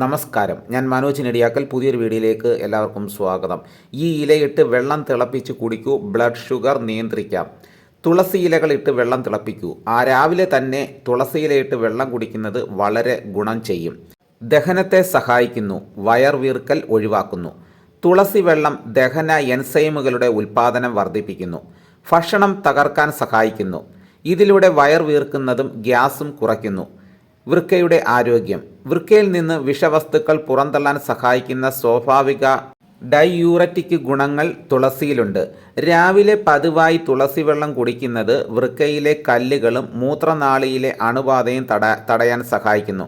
നമസ്കാരം. ഞാൻ മനോജ് നെടിയാക്കൽ. പുതിയൊരു വീഡിയോയിലേക്ക് എല്ലാവർക്കും സ്വാഗതം. ഈ ഇലയിട്ട് വെള്ളം തിളപ്പിച്ച് കുടിക്കൂ. ബ്ലഡ് ഷുഗർ നിയന്ത്രിക്കാം. തുളസി ഇലകളിട്ട് വെള്ളം തിളപ്പിക്കൂ. ആ രാവിലെ തന്നെ തുളസി ഇലയിട്ട് വെള്ളം കുടിക്കുന്നത് വളരെ ഗുണം ചെയ്യും. ദഹനത്തെ സഹായിക്കുന്നു. വയർവീർക്കൽ ഒഴിവാക്കുന്നു. തുളസി വെള്ളം ദഹന എൻസൈമുകളുടെ ഉൽപ്പാദനം വർദ്ധിപ്പിക്കുന്നു. ഭക്ഷണം തകർക്കാൻ സഹായിക്കുന്നു. ഇതിലൂടെ വയർ വീർക്കുന്നതും ഗ്യാസും കുറയ്ക്കുന്നു. വൃക്കയുടെ ആരോഗ്യം. വൃക്കയിൽ നിന്ന് വിഷവസ്തുക്കൾ പുറന്തള്ളാൻ സഹായിക്കുന്ന സ്വാഭാവിക ഡൈയൂററ്റിക് ഗുണങ്ങൾ തുളസിയിലുണ്ട്. രാവിലെ പതിവായി തുളസി വെള്ളം കുടിക്കുന്നത് വൃക്കയിലെ കല്ലുകളും മൂത്രനാളിയിലെ അണുബാധയും തട തടയാൻ സഹായിക്കുന്നു.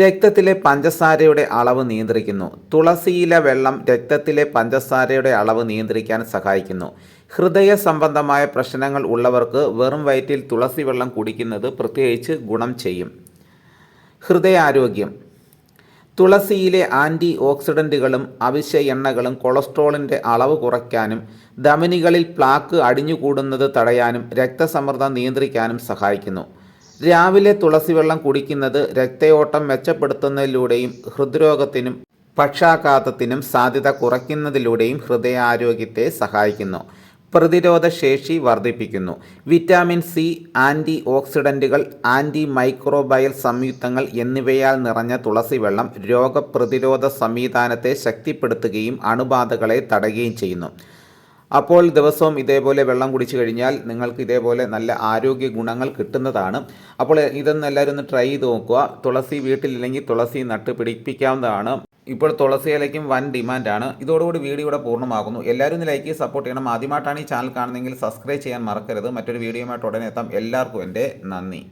രക്തത്തിലെ പഞ്ചസാരയുടെ അളവ് നിയന്ത്രിക്കുന്നു. തുളസിയില വെള്ളം രക്തത്തിലെ പഞ്ചസാരയുടെ അളവ് നിയന്ത്രിക്കാൻ സഹായിക്കുന്നു. ഹൃദയ സംബന്ധമായ പ്രശ്നങ്ങൾ ഉള്ളവർക്ക് വെറും വയറ്റിൽ തുളസി വെള്ളം കുടിക്കുന്നത് പ്രത്യേകിച്ച് ഗുണം ചെയ്യും. ഹൃദയാരോഗ്യം. തുളസിയിലെ ആന്റി ഓക്സിഡന്റുകളും അവശ്യ എണ്ണകളും കൊളസ്ട്രോളിന്റെ അളവ് കുറയ്ക്കാനും ധമനികളിൽ പ്ലാക്ക് അടിഞ്ഞുകൂടുന്നത് തടയാനും രക്തസമ്മർദ്ദം നിയന്ത്രിക്കാനും സഹായിക്കുന്നു. രാവിലെ തുളസി വെള്ളം കുടിക്കുന്നത് രക്തയോട്ടം മെച്ചപ്പെടുത്തുന്നതിലൂടെയും ഹൃദ്രോഗത്തിനും പക്ഷാഘാതത്തിനും സാധ്യത കുറയ്ക്കുന്നതിലൂടെയും ഹൃദയാരോഗ്യത്തെ സഹായിക്കുന്നു. പ്രതിരോധ ശേഷി വർദ്ധിപ്പിക്കുന്നു. വിറ്റാമിൻ സി ആന്റി ഓക്സിഡന്റുകൾ ആന്റി മൈക്രോബയൽ സംയുക്തങ്ങൾ എന്നിവയാൽ നിറഞ്ഞ തുളസി വെള്ളം രോഗപ്രതിരോധ സംവിധാനത്തെ ശക്തിപ്പെടുത്തുകയും അണുബാധകളെ തടയുകയും ചെയ്യുന്നു. അപ്പോൾ ദിവസവും ഇതേപോലെ വെള്ളം കുടിച്ചു കഴിഞ്ഞാൽ നിങ്ങൾക്ക് ഇതേപോലെ നല്ല ആരോഗ്യ ഗുണങ്ങൾ കിട്ടുന്നതാണ്. അപ്പോൾ ഇതൊന്ന് എല്ലാവരും ഒന്ന് ട്രൈ ചെയ്ത് നോക്കുക. തുളസി വീട്ടിലില്ലെങ്കിൽ തുളസി നട്ട് പിടിപ്പിക്കാവുന്നതാണ്. ഇപ്പോൾ തുളസി ഇലയ്ക്കും വൻ ഡിമാൻഡാണ് ഇതോടുകൂടി വീഡിയോ ഇവിടെ പൂർണമാകുന്നു. എല്ലാവരും ലൈക്ക് സപ്പോർട്ട് ചെയ്യണം. ആദ്യമായിട്ടാണ് ഈ ചാനൽ കാണുന്നതെങ്കിൽ സബ്സ്ക്രൈബ് ചെയ്യാൻ മറക്കരുത്. മറ്റൊരു വീഡിയോയുമായിട്ട് ഉടനെ എത്താം. എല്ലാവർക്കും എന്റെ നന്ദി.